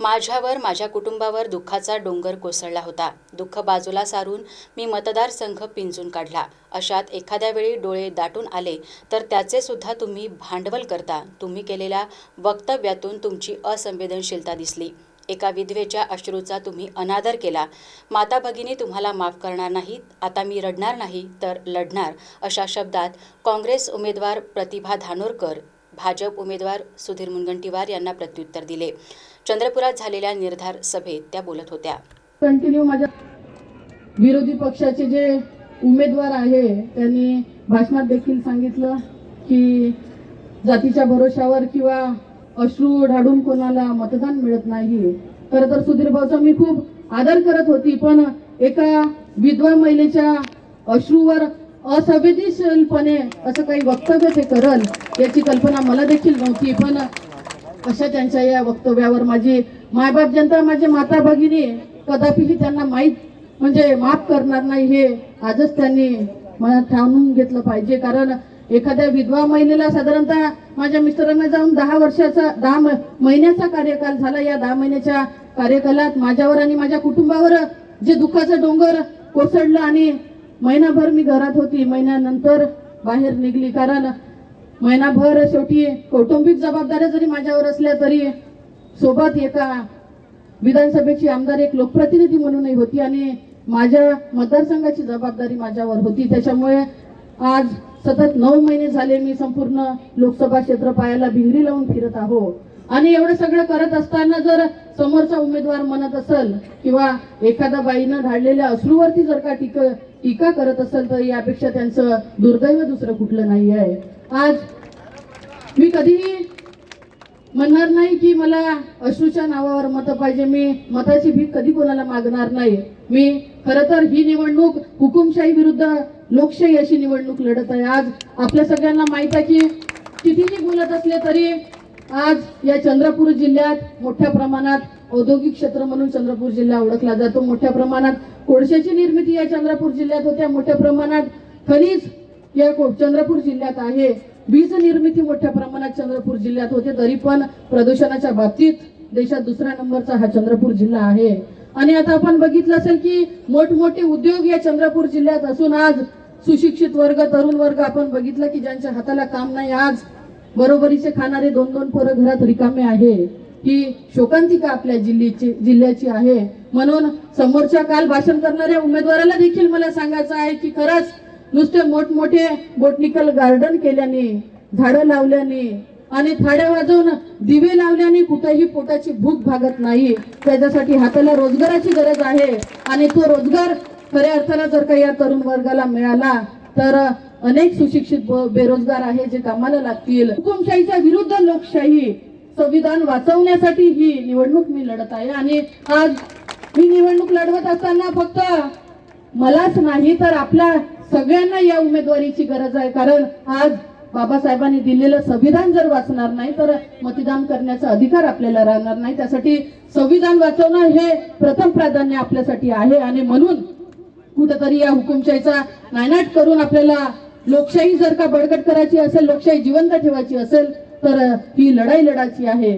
माझ्यावर माझ्या कुटुंबावर दुःखाचा डोंगर कोसळला होता. दुःख बाजूला सारून मी मतदारसंघ पिंजून काढला. अशात एखाद्या वेळी डोळे दाटून आले तर त्याचे सुद्धा तुम्ही भांडवल करता. तुम्ही केलेल्या वक्तव्यातून तुमची असंवेदनशीलता दिसली. एका विधवेच्या अश्रूचा तुम्ही अनादर केला. माता भगिनी तुम्हाला माफ करणार नाहीत आता मी रडणार नाही तर लढणार अशा शब्दात काँग्रेस उमेदवार प्रतिभा धानोरकर भाजप उमेदवार सुधीर मुनगंटीवार यांना प्रत्युत्तर दिले. चंद्रपुरात झालेल्या निर्धार सभेत त्या बोलत होत्या. कंटिन्यू माझ्या विरोधी पक्षाचे जे उमेदवार आहे त्यांनी भाषणात देखील सांगितलं की जातीच्या भरोशावर किंवा अश्रू ढाडून कोणाला मतदान मिळत नाही. खरं तर सुधीर भाऊचा मी खूप आदर करत होती पण एका विधवा महिलेच्या अश्रूवर असंवेदनशीलपणे असं काही वक्तव्य ते करल याची कल्पना मला देखील नव्हती. पण अशा त्यांच्या या वक्तव्यावर माझी मायबाप जनता माझे माता भगिनी कदापिही त्यांना माहीत म्हणजे माफ करणार नाही हे आजच त्यांनी मनात ठाणून घेतलं पाहिजे. कारण एखाद्या विधवा महिलेला साधारणतः माझ्या मिस्टरांना जाऊन दहा वर्षाचा दहा महिन्याचा कार्यकाल झाला. या दहा महिन्याच्या कार्यकालात माझ्यावर आणि माझ्या कुटुंबावर जे दुःखाचं डोंगर कोसळलं आणि महिनाभर मी घरात होती. महिन्यानंतर बाहेर निघली. कारण महिनाभर शेवटी कौटुंबिक जबाबदाऱ्या जरी माझ्यावर असल्या तरी सोबत एका विधानसभेची आमदार एक लोकप्रतिनिधी म्हणूनही होती आणि माझ्या मतदारसंघाची जबाबदारी माझ्यावर होती. त्याच्यामुळे आज सतत नऊ महिने झाले मी संपूर्ण लोकसभा क्षेत्र पायाला भिंगरी लावून फिरत आहो आणि एवढं सगळं करत असताना जर समोरचा उमेदवार म्हणत असेल किंवा एखाद्या बाईनं धाडलेल्या अश्रूवरती जर का टीक टीका करत असेल तर यापेक्षा त्यांचं दुर्दैव दुसरं कुठलं नाही आहे. आज मी कधीही म्हणणार नाही की मला अश्रूच्या नावावर मत पाहिजे. मी मताची भीक कधी कोणाला मागणार नाही. मी खरं तर ही निवडणूक हुकुमशाही विरुद्ध लोकशाही अशी निवडणूक लढत आहे. आज आपल्या सगळ्यांना माहीत आहे की कितीही बोलत असले तरी आज या चंद्रपूर जिल्ह्यात मोठ्या प्रमाणात औद्योगिक क्षेत्र म्हणून चंद्रपूर जिल्हा ओळखला जातो. मोठ्या प्रमाणात कोळशाची निर्मिती या चंद्रपूर जिल्ह्यात होत्या मोठ्या प्रमाणात खनिज या चंद्रपूर जिल्ह्यात आहे. वीज निर्मिती मोठ्या प्रमाणात चंद्रपूर जिल्ह्यात होते. तरी पण प्रदूषणाच्या बाबतीत देशात दुसऱ्या नंबरचा हा चंद्रपूर जिल्हा आहे. आणि आता आपण बघितलं असेल की मोठमोठे उद्योग या चंद्रपूर जिल्ह्यात असून आज सुशिक्षित वर्ग तरुण वर्ग आपण बघितलं की ज्यांच्या हाताला काम नाही आज बरोबरीचे खाणारे दोन दोन पोरं घरात रिकामे आहे. ही शोकांतिका आपल्या जिल्ह्याची जिल्ह्याची आहे. म्हणून समोरच्या काल भाषण करणाऱ्या उमेदवाराला देखील मला सांगायचं आहे की खरंच नुसते मोठमोठे बोटनिकल गार्डन केल्याने झाडं लावल्याने आणि थाड्या वाजवून दिवे लावल्याने कुठेही पोटाची भूक भागत नाही. त्याच्यासाठी हाताला रोजगाराची गरज आहे आणि तो रोजगार खऱ्या अर्थानं जर का या तरुण वर्गाला मिळाला तर अनेक सुशिक्षित बेरोजगार आहे जे कामाला लागतील. हुकुमशाहीच्या विरुद्ध लोकशाही संविधान वाचवण्यासाठी ही निवडणूक मी लढत आहे. आणि आज ही निवडणूक लढवत असताना फक्त मलाच नाही तर आपल्या सगळ्यांना या उमेदवारीची गरज आहे. कारण आज बाबासाहेबांनी दिलेलं संविधान जर वाचणार नाही तर मतदान करण्याचा अधिकार आपल्याला राहणार नाही. त्यासाठी संविधान वाचवणं हे प्रथम प्राधान्य आपल्यासाठी आहे. आणि म्हणून कुठंतरी या हुकुमशाहीचा नायनाट करून आपल्याला लोकशाही जर का बळकट करायची असेल लोकशाही जिवंत ठेवायची असेल तर ही लढाई लढायची आहे.